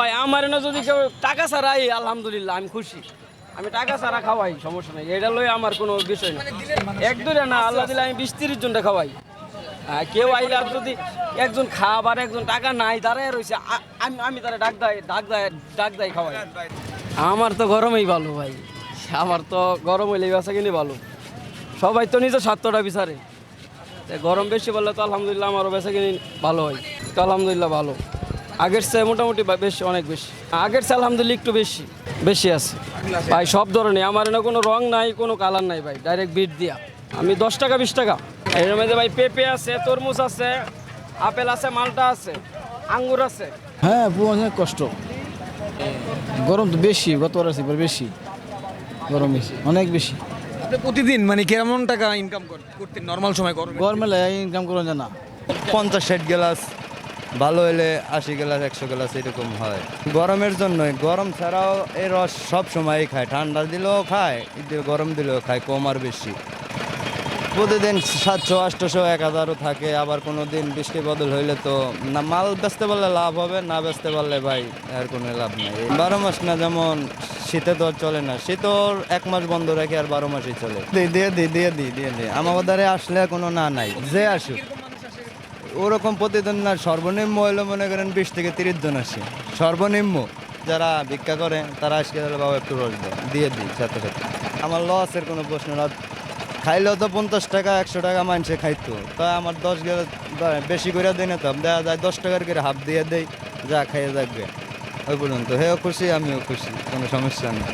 ভাই আমার না যদি কেউ টাকা ছাড়াই আলহামদুলিল্লাহ আমি খুশি। আমি টাকা ছাড়া খাওয়াই সমস্যা নেই। এটা লই আমার কোনো বিষয় না এক দুটা না আল্লাহ দিলে আমি বিশ তিরিশ জনটা খাওয়াই। হ্যাঁ, কেউ আইলে আর যদি একজন খাবার একজন টাকা নাই দাঁড়ায় রয়েছে আমি আমি তারা ডাক দেয় ডাক দেয় ডাক দেয় খাওয়াই। আমার তো গরমেই ভালো ভাই। আমার তো গরম হইলে বেসা কিনি ভালো। সবাই তো নিজের স্বার্থটা বিচারে। গরম বেশি বললে তো আলহামদুলিল্লাহ আমারও বেসা কিনি ভালো হয়। তো আলহামদুলিল্লাহ ভালো। আগের চেয়ে মোটামুটি বেশি অনেক বেশি। আগের চেয়ে আলহামদুলিল্লাহ একটু বেশি বেশি আছে। ভাই সব ধরনের আমার না কোনো রং নাই কোনো কালার নাই ভাই ডাইরেক্ট বিট দিয়া। আমি দশ টাকা বিশ টাকা। এর মধ্যে ভাই পেঁপে আছে তরমুজ আছে আপেল আছে মালটা আছে আঙ্গুর আছে। হ্যাঁ পুরো অনেক কষ্ট। গরম তো বেশি গতবার আছে এবার বেশি। গরম বেশি অনেক বেশি। আপনি প্রতিদিন মানে কেমন টাকা ইনকাম করতেন? নর্মাল সময় গরমে গরমে ইনকাম করা যায় না। পঞ্চাশ ষাট গ্লাস ভালো হলে আশি গ্লাস, একশো গ্লাস এরকম হয়। গরমের জন্যই, গরম ছাড়াও এই রস সব সময়ই খায়। ঠান্ডা দিলেও খায় গরম দিলেও খায় কম আর বেশি। প্রতিদিন সাতশো আটশোশো এক হাজারও থাকে, আবার কোনো দিন বৃষ্টি বদল হইলে তো না মাল বেচতে পারলে লাভ হবে, না বেচতে পারলে ভাই আর কোনো লাভ নেই। বারো মাস না যেমন শীতে তো চলে না শীতর এক মাস বন্ধ রাখি আর বারো মাসই চলে। দিয়ে দিয়ে দিয়ে দিই দিয়ে দিই আমার দ্বারে আসলে কোনো না নাই, যে আসুক। ওরকম প্রতিদিন না, সর্বনিম্ন হইলে মনে করেন বিশ থেকে তিরিশ জন আসে। সর্বনিম্ন যারা ভিক্ষা করে, তারা আজকে তাহলে বাবা একটু রস দেয়, দিয়ে দিই সাথে সাথে আমার লসের কোনো প্রশ্ন না। খাইলেও তো পঞ্চাশ টাকা, একশো টাকা মানুষে খাইতো। তাই আমার দশ গেলে বেশি করে দিই না তো দেখা যায় দশ টাকার করে হাফ দিয়ে দেই, যা খাইয়ে থাকবে ওই পর্যন্ত। হেও খুশি, আমিও খুশি, কোনো সমস্যা নেই।